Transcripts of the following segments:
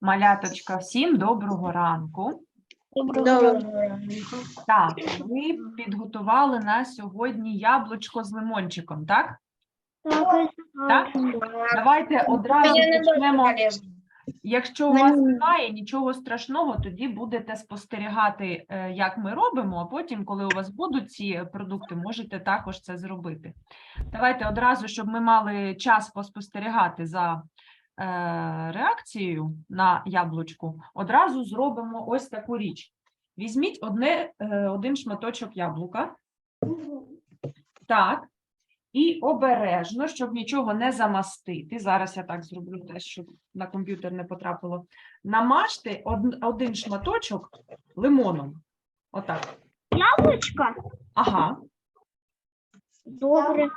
Маляточка, всім доброго ранку. Доброго Так, ви підготували на сьогодні яблучко з лимончиком, так? Так? Давайте одразу почнемо. Якщо у вас немає нічого страшного, тоді будете спостерігати, е, як ми робимо, а потім, коли у вас будуть ці продукти, можете також це зробити. Давайте одразу, щоб ми мали час поспостерігати за реакцією на яблучку, одразу зробимо ось таку річ. Візьміть одне, е, один шматочок яблука. Так. І обережно, щоб нічого не замастити. Зараз я так зроблю теж, щоб на комп'ютер не потрапило. Намажте од- один шматочок лимоном. Отак. Яблучко? Ага. Добре.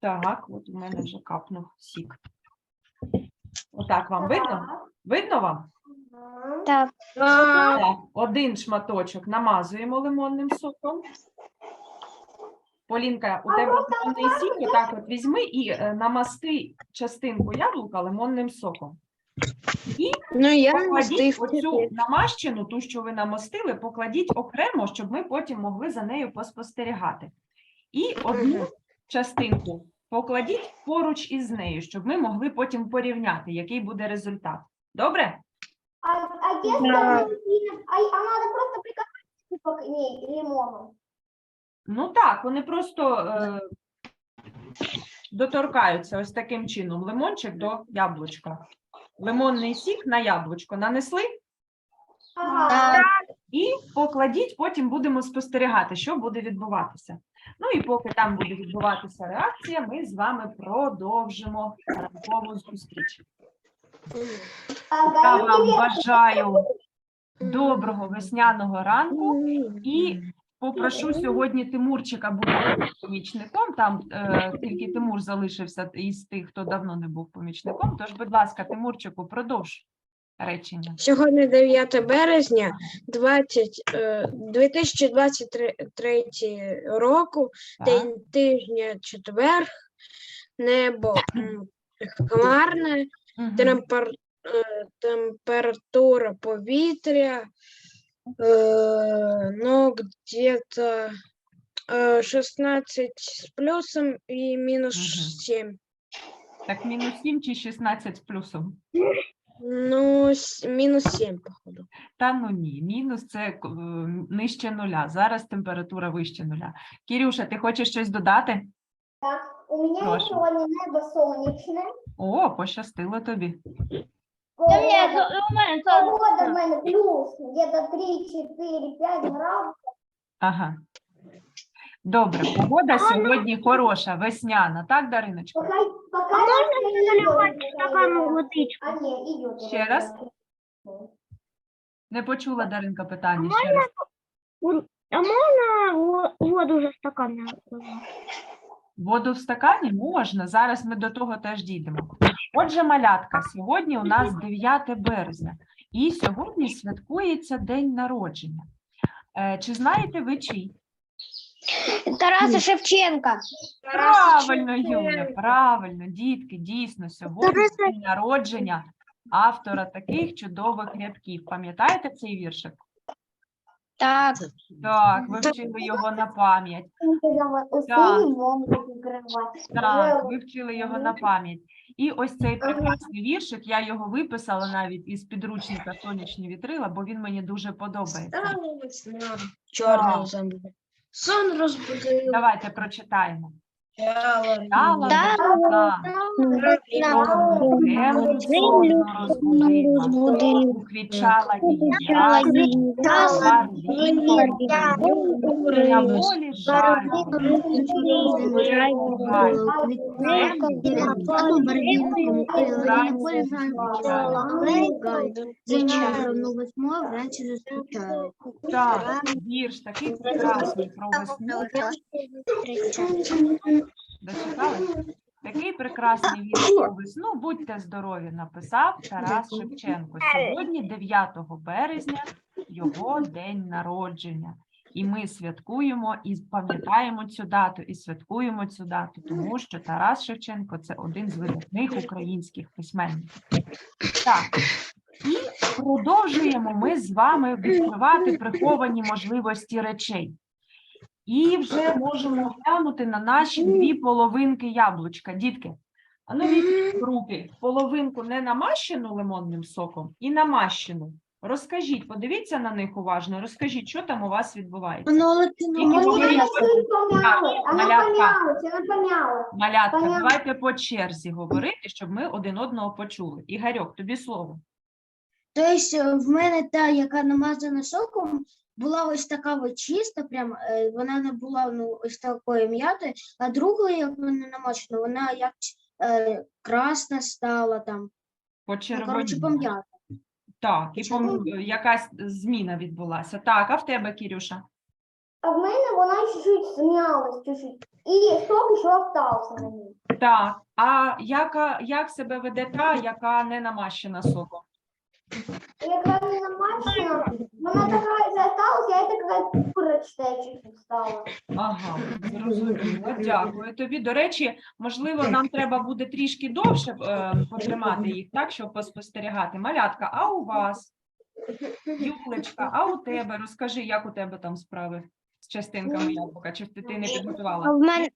Так, от у мене вже капнув сік. Отак вам видно? Видно вам? Так. Так. Один шматочок намазуємо лимонним соком. Полінка, у тебе лимонний сік, отак от візьми і е, намасти частинку яблука лимонним соком. І Ну, я покладіть оцю намащену, ту, що ви намастили, покладіть окремо, щоб ми потім могли за нею поспостерігати. І одну частинку покладіть поруч із нею, щоб ми могли потім порівняти, який буде результат. Добре? А, а если Да. а, а надо просто прикоснуться к ней лимоном? Ну так, вони просто е, доторкаються ось таким чином. Лимончик до яблучка. Лимонний сік на яблучко нанесли Ага. і покладіть, потім будемо спостерігати, що буде відбуватися. Ну і поки там буде відбуватися реакція, ми з вами продовжимо ранкову зустріч. Я вам бажаю доброго весняного ранку і попрошу сьогодні Тимурчика бути помічником. Там е, тільки Тимур залишився із тих, хто давно не був помічником. Тож, будь ласка, Тимурчику, продовж речення. Сьогодні 9 березня 20, е, 2023 року, Так. день тижня четвер, небо м, хмарне, Мгм. темпер, е, температура повітря, е, ну, где-то е, 16 з плюсом і мінус Мгм. 7. Так, мінус 7 чи 16 з плюсом? Ну, с- мінус 7, походу. Та ну ні, мінус це е, нижче нуля. Зараз температура вище нуля. Кірюша, ти хочеш щось додати? Так, у меня Прошу. сегодня небо солнечное. О, пощастило тобі. Погода, погода в мене плюс где-то 3, 4, 5 градусов. Ага. Добре, погода сьогодні хороша, весняна, так, Дариночка? Пока, пока идет стакану водичку? А. Ще раз? Не почула Даринка питання ще раз. А можна воду за стакан? Воду в стакані можна. Зараз ми до того теж дійдемо. Отже, малятка, сьогодні у нас 9 березня, і сьогодні святкується день народження. Е, Чи знаєте ви чий? Тараса Шевченка. Правильно, Юля, правильно, дітки, дійсно, сьогодні день народження автора таких чудових рядків. Пам'ятаєте цей віршик? Так. Так, ви вчили його на пам'ять. Закрывать. Так, ви вчили його на пам'ять. І ось цей прекрасний віршик, я його виписала навіть із підручника Сонячні вітрила, бо він мені дуже подобається. Чорний Так. Сон розбудив. Давайте прочитаємо. Ялові. Дала весна, сонно розбудила, уквічала її. на волі жаль, Звичайно, восьмого вранці зустрічаю. Так, вірш такий прекрасний про весну. Дочитали? Такий прекрасний вірш про весну. Будьте здорові, написав Тарас Шевченко. Сьогодні, 9 березня, його день народження. І ми святкуємо і пам'ятаємо цю дату, і святкуємо цю дату, тому що Тарас Шевченко це один з видатних українських письменників. Так, і продовжуємо ми з вами відкривати приховані можливості речей. І вже можемо глянути на наші дві половинки яблучка. Дітки, а ну візьміть в руки половинку не намащену лимонним соком і намащену. Розкажіть, подивіться на них уважно, розкажіть, що там у вас відбувається. Ну, помялась. Малятка, давайте по черзі говорити, щоб ми один одного почули. Ігорьок, тобі слово. Тобто в мене та, яка намазана соком, була ось така от чиста, прям е, вона не була ну, ось такої м'ятої, а друга, як вона намачена, вона як е, красна стала там. Ну, коротше, пом'ята. Так, і пом... Якась зміна відбулася. Так, а в тебе, Кірюша? А в мене вона чуть-чуть смялась, чуть-чуть. І сок ще остався на ній. Так, а яка, як себе веде та, яка не намащена соком? Якраз не намачена, вона така а це така курочка стала. Ага, зрозуміло. Дякую тобі. До речі, можливо, нам треба буде трішки довше е, потримати їх, так, щоб поспостерігати. Малятка, а у вас? Юлечка, а у тебе? Розкажи, як у тебе там справи з частинками яблука? Чи ти, ти не підготувала? в мене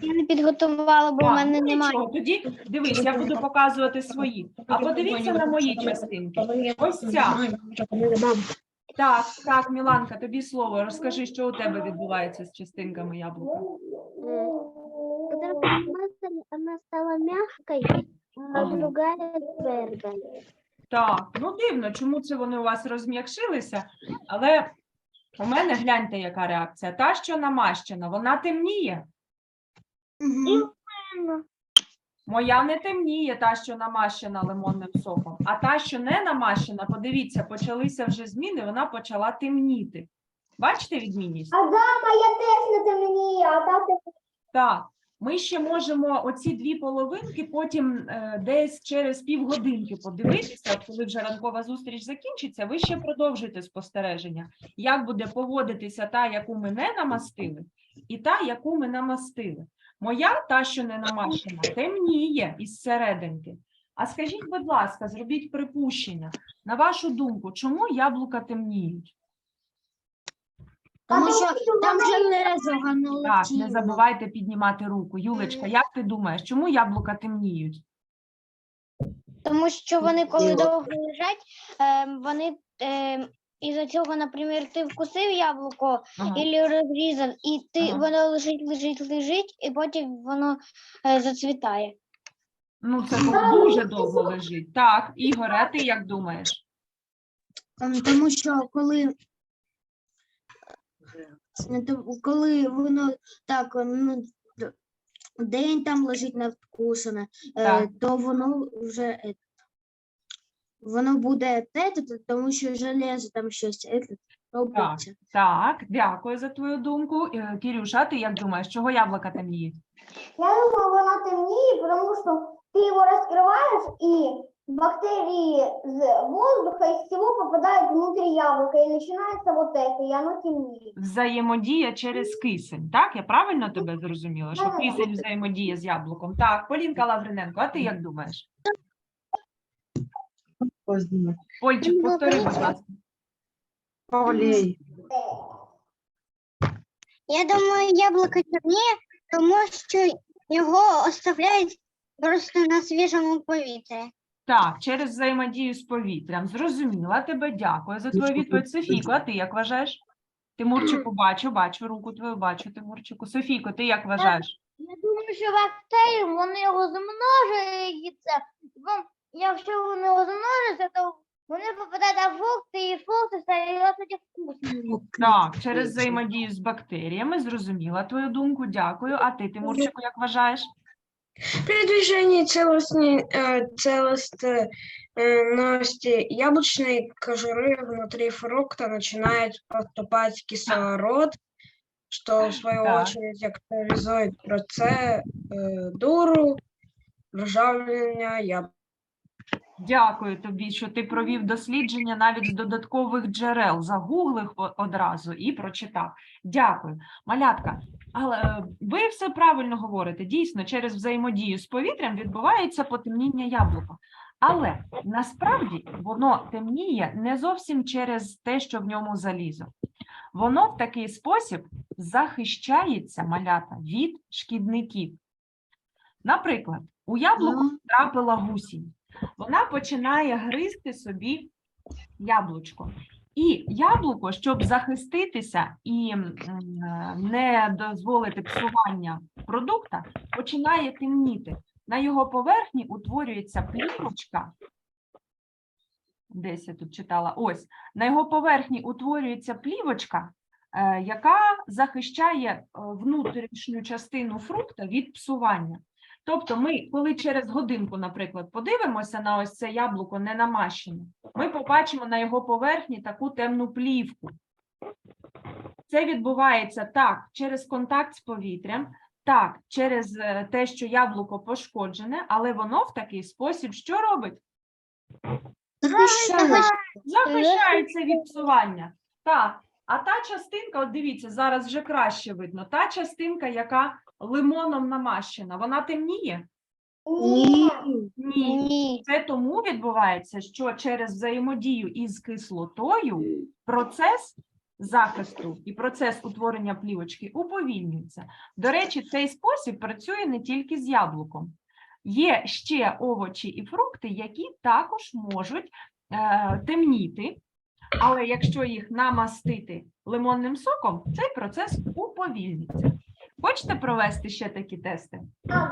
я не підготувала, бо в Так, мене ну, немає. нічого, Тоді дивись, я буду показувати свої. А подивіться на мої частинки. Ось ця. Так, так, Міланка, тобі слово. Розкажи, що у тебе відбувається з частинками яблука. Вона стала м'якою, а Ага. другая твердою. Так, ну дивно, чому це вони у вас розм'якшилися, але у мене гляньте, яка реакція. Та, що намащена, вона темніє. Моя не темніє, та, що намащена лимонним соком. А та, що не намащена, подивіться, почалися вже зміни, вона почала темніти. Бачите відмінність? А да, моя теж не темніє, а та те- Так, ми ще можемо оці дві половинки потім е, десь через півгодинки подивитися, коли вже ранкова зустріч закінчиться, ви ще продовжуйте спостереження, як буде поводитися та, яку ми не намастили, і та, яку ми намастили. Моя, та, що не намащена, темніє із серединки. А скажіть, будь ласка, зробіть припущення. На вашу думку, чому яблука темніють? Тому що там железо воно Так, не летіло. забувайте піднімати руку. Юлечка, як ти думаєш, чому яблука темніють? Тому що вони, коли довго лежать, ем, вони ем, із-за цього, наприклад, ти вкусив яблуко Ага. і розрізав, і ти Ага. воно лежить, лежить, лежить, і потім воно е, зацвітає. Ну, це дуже довго лежить. Так, Ігор, а ти як думаєш? Ем, Тому що коли, е, то- коли воно так ну, д- день там лежить невкусане, е, Так. то воно вже е, воно буде те, то- то- тому що железо там щось е, робиться. Так, дякую за твою думку. Е, Кірюша, а ти як думаєш, чого яблука темніють? Я думаю, вона темніє, потому что ты его раскрываешь, и бактерии с воздуха из всего попадают внутрь яблока, и начинается вот это, и оно темнеет. Взаємодія через кисень. Так, я правильно тебе зрозуміла, що Так. кисень взаємодіє з яблуком. Так, Полінка Лавриненко, а ти як думаєш? Польчик, повтори, будь ласка. Павлей. Я думаю, яблуко чорніє, тому що його оставляють просто на свіжому повітрі. Так, через взаємодію з повітрям. Зрозуміла тебе, дякую за твою відповідь. Софійко, а ти як вважаєш? Тимурчику, бачу, бачу, руку твою бачу, Тимурчику. Софійко, ти як вважаєш? Я думаю, що бактерії, вони розмножуються, бо якщо вони розмножуються, то вони попадають на фрукти, і фрукти стають тоді вкусними. Так, через взаємодію з бактеріями, зрозуміла твою думку, дякую. А ти, Тимурчику, як вважаєш? При движении целостной, э, целостности яблочной кожуры внутри фрукта начинает поступать кислород, что в свою Так. очередь активизует процедуру ржавления яблок. Дякую тобі, що ти провів дослідження навіть з додаткових джерел, загуглив одразу і прочитав. Дякую. Малятка, але е, ви все правильно говорите. Дійсно, через взаємодію з повітрям відбувається потемніння яблука. Але насправді воно темніє не зовсім через те, що в ньому залізо. Воно в такий спосіб захищається малята від шкідників. Наприклад, у яблуко трапила гусінь. Вона починає гризти собі яблучко. І яблуко, щоб захиститися і не дозволити псування продукта, починає темніти. На його поверхні утворюється плівочка. Десь я тут читала. Ось на його поверхні утворюється плівочка, е, яка захищає е, внутрішню частину фрукта від псування. Тобто, ми, коли через годинку, наприклад, подивимося на ось це яблуко не намащене, ми побачимо на його поверхні таку темну плівку. Це відбувається так через контакт з повітрям, так через е, те, що яблуко пошкоджене, але воно в такий спосіб що робить? Захищається. захищається від псування. Так, а та частинка, от дивіться, зараз вже краще видно. Та частинка, яка лимоном намащена, вона темніє? Ні. Ні. Ні. Це тому відбувається, що через взаємодію із кислотою процес захисту і процес утворення плівочки уповільнюється. До речі, цей спосіб працює не тільки з яблуком. Є ще овочі і фрукти, які також можуть е, темніти, але якщо їх намастити лимонним соком, цей процес уповільниться. Хочете провести ще такі тести? Ага.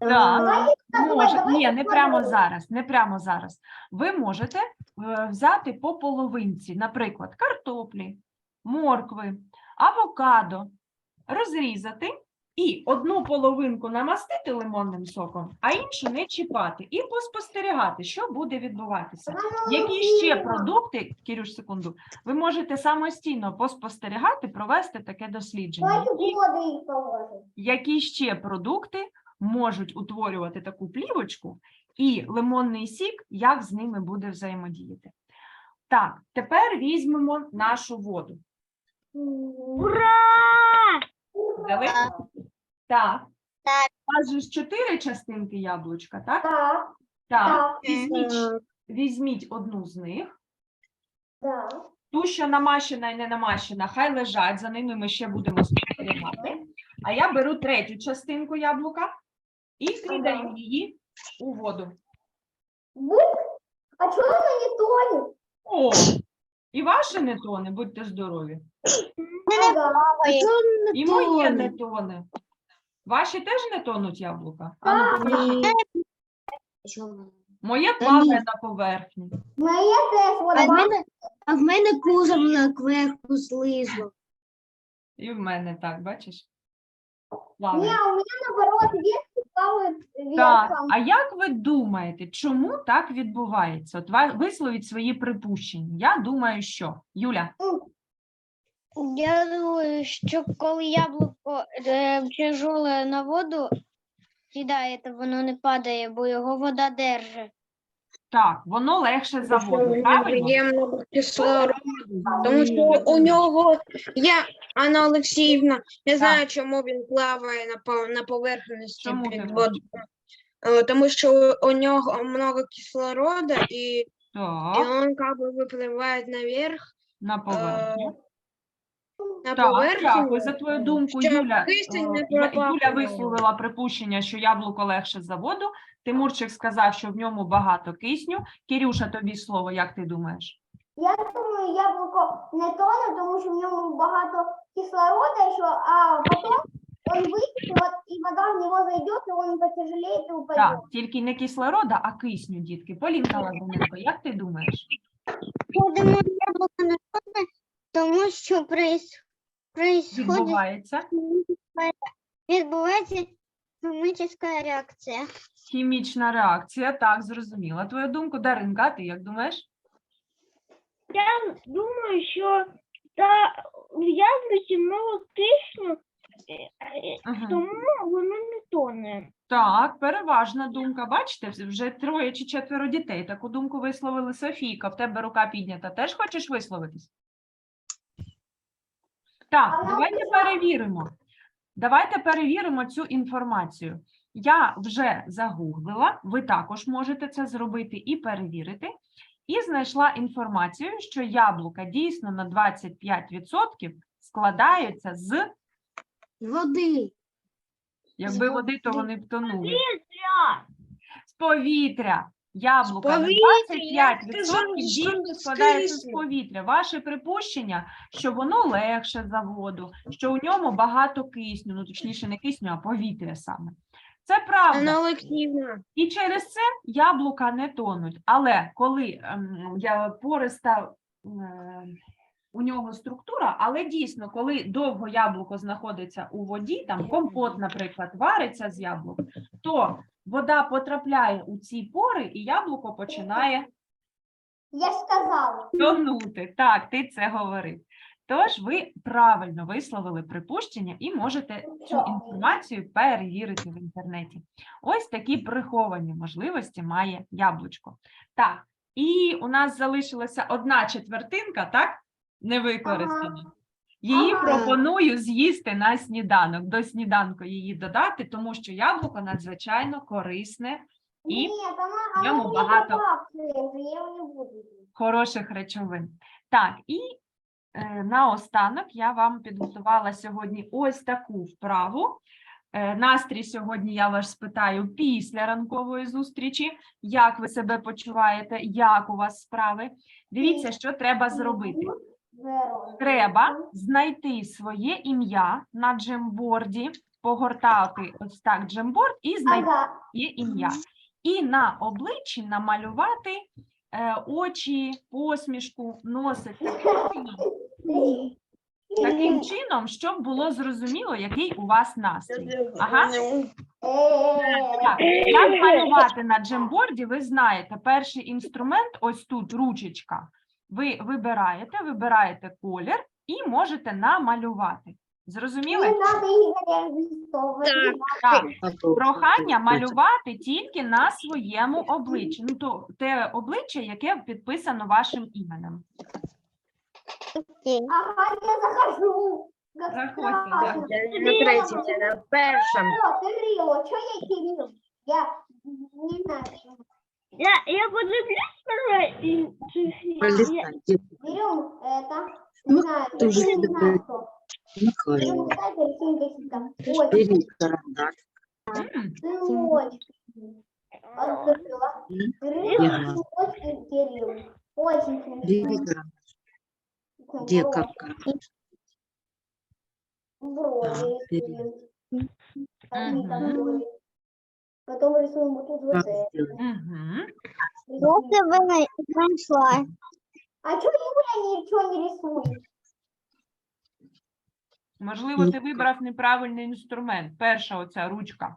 Так. Може, ні, не прямо зараз, не прямо зараз. Ви можете е, взяти по половинці, наприклад, картоплі, моркви, авокадо, розрізати і одну половинку намастити лимонним соком, а іншу не чіпати, і поспостерігати, що буде відбуватися. Які ще продукти, Кірюш, секунду, ви можете самостійно поспостерігати, провести таке дослідження. Які- ще продукти можуть утворювати таку плівочку, і лимонний сік, як з ними буде взаємодіяти. Так, тепер візьмемо нашу воду. Взяли? Так. Так. У вас же ж чотири частинки яблучка, так? Так, Так. так, Візьміть, візьміть одну з них. так. Ту, що намащена і не намащена, хай лежать, за ними ми ще будемо спостерігати. А я беру третю частинку яблука і кидаю її у воду. Будь? А чого вона не тонет? О, і ваше не тоне, будьте здорові. І моє не тоне. Ваші теж не тонуть яблука? А ну. Моє плаває на поверхні. Моє теж А в вода. мене, а в мене кузов на кверху злизло. І в мене так, бачиш? Плаває. у меня наоборот, плавает Так, а як ви думаєте, чому так відбувається? От ва- висловіть свої припущення. Я думаю, що Юля, Я думаю, що коли яблуко е, тяжоле на воду сідає, то воно не падає, бо його вода держить. так, воно легше за воду, правильно? Є много кислороду, тому що у нього я, Анна Олексіївна, не знаю, чому він плаває на, по- на поверхності Чому ти під думаєш? водою. Е, Тому що у нього много кислорода, и, и Так, он как бы выплывает наверх, на поверхню. на Так, дякую за твою думку, щоб Юля. кисень не Е, Я- Юля пропав. висловила припущення, що яблуко легше за воду. Тимурчик сказав, що в ньому багато кисню. Кірюша, тобі слово, як ти думаєш? Я думаю, яблуко не тоне, тому що в ньому багато кислорода еще, а потом он и, вода в него зайдет, и он потяжелеет и упадет. Так, тільки не кислорода, а кисню, дітки. Полінка Лавриненко, як ти думаєш? Я думаю, яблуко не тоне, тому що проис... происходить, Відбувається відбувається хімічна реакція. хімічна реакція. Так, зрозуміла твою думку. Даринка, а ти як думаєш? Я думаю, що та в яблуці много кисню, Мгм. тому воно не тоне. Так, переважна думка. Бачите, вз- вже троє чи четверо дітей. Таку думку висловили Софійка. В тебе рука піднята. Теж хочеш висловитись? Так, давайте перевіримо. Давайте перевіримо цю інформацію. Я вже загуглила, ви також можете це зробити і перевірити. І знайшла інформацію, що яблука дійсно на 25% складаються з, Води. якби води, то вони б тонули. З повітря. Яблука на повітря, я 25% сказала, що складається з повітря. Ваше припущення, що воно легше за воду, що у ньому багато кисню, ну точніше не кисню, а повітря саме. Це правда. І через це яблука не тонуть. Але коли ем, я пориста е, у нього структура, але дійсно, коли довго яблуко знаходиться у воді, там компот, наприклад, вариться з яблук, то вода потрапляє у ці пори, і яблуко починає Я ж сказала. тонути. Так, ти це говорив. Тож ви правильно висловили припущення і можете цю інформацію перевірити в інтернеті. Ось такі приховані можливості має яблучко. Так, і у нас залишилася одна четвертинка, так? Не використана. Її Ага. пропоную з'їсти на сніданок. До сніданку її додати, тому що яблуко надзвичайно корисне І в ньому багато- хороших речовин. Так, і е, наостанок я вам підготувала сьогодні ось таку вправу. Е, настрій сьогодні я вас спитаю після ранкової зустрічі, як ви себе почуваєте, як у вас справи. Дивіться, що треба зробити. Треба знайти своє ім'я на джемборді, погортати ось так джемборд і знайти Ага. є ім'я. І на обличчі намалювати е, очі, посмішку, носик таким чином, щоб було зрозуміло, який у вас настрій. Ага. Так, як малювати на джемборді, ви знаєте, перший інструмент ось тут ручечка. Ви вибираєте, вибираєте колір і можете намалювати. Зрозуміли? Так. Прохання малювати тільки на своєму обличчі. Ну, то те обличчя, яке підписано вашим іменем. Ага, я захожу. Заходьте, страшно. Я на третій, на першому. Кирило, что я Кирилл? Я не знаю. Я, я подивлюсь Берем это. Ну, тоже не знаю, что. Берем сайт, Открыла. Крылышки Очень смешно. Бери карандаш. Где как карандаш? Брови. Бери. Они там. Потом рисуем вот тут вот это. мгм. Рисуем. А что Юля ничего не рисует? Можливо, ти вибрав неправильний інструмент. Перша оця ручка.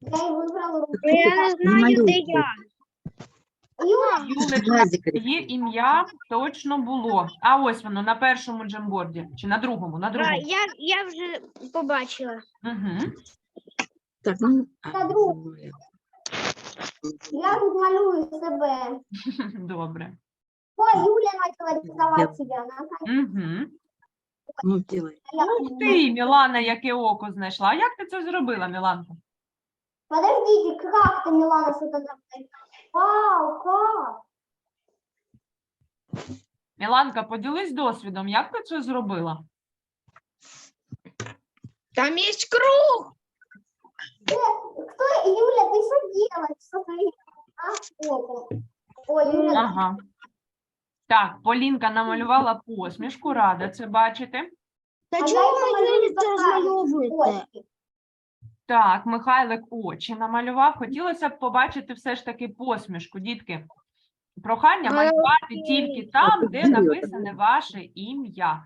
Я и выбрала руку. Я не знаю, де я. Юля, Юлечка, Є ім'я точно було. А ось воно на першому джемборді. Чи на другому? На А, другому. я, я вже побачила. Угу. Так, ну, а, я тут малюю себе. Добре. Ой, Юля начала рисовать себя. Угу. Ну, делай. Ух ти, Мілана, яке око знайшла. А як ти це зробила, Міланка? Подождите, как ты, Милана, что-то там? Вау, как? Міланка, поділись досвідом, як ти це зробила? Там є круг. Кто, Юля, ты что делаешь? Что ты? А, о, Ой, Юля, Ага. Так, Полінка намалювала посмішку, рада це бачити. Та А дайте ви це розмальовуєте? Ой, Так, Михайлик очі намалював. Хотілося б побачити все ж таки посмішку, дітки. Прохання малювати тільки там, де написане ваше ім'я.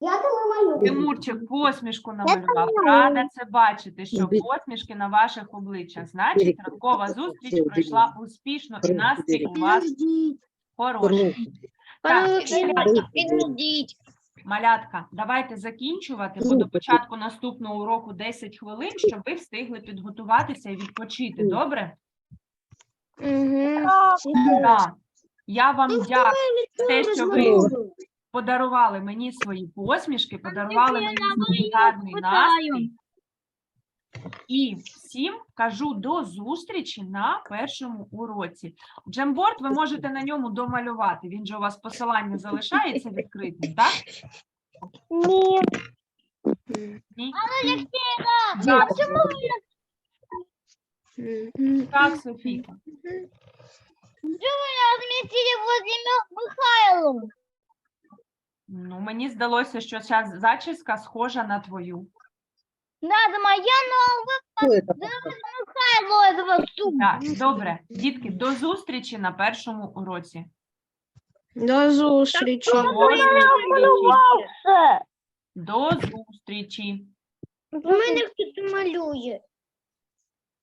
Я там малюю. Тимурчик посмішку намалював. Рада це бачити, що посмішки на ваших обличчях. Значить, ранкова зустріч пройшла успішно і настрій у вас хороший. Так, підійдіть. Малятка, давайте закінчувати, бо до початку наступного уроку 10 хвилин, щоб ви встигли підготуватися і відпочити. Добре? Угу. Так. Я вам дякую за те, що ви. Подарували мені свої посмішки, подарували мені свій гарний настрій. І всім кажу до зустрічі на першому уроці. Джемборд ви можете на ньому домалювати. Він же у вас посилання залишається відкритим, так? Ні. Ні? Так, так, Софійка. Разместили возле Михайлова. Ну, мені здалося, що ця зачіска схожа на твою. Надо моя Что? Михайло. Так, добре. Дітки, до зустрічі на першому уроці. До зустрічі. До зустрічі. До зустрічі. У мене хтось малює.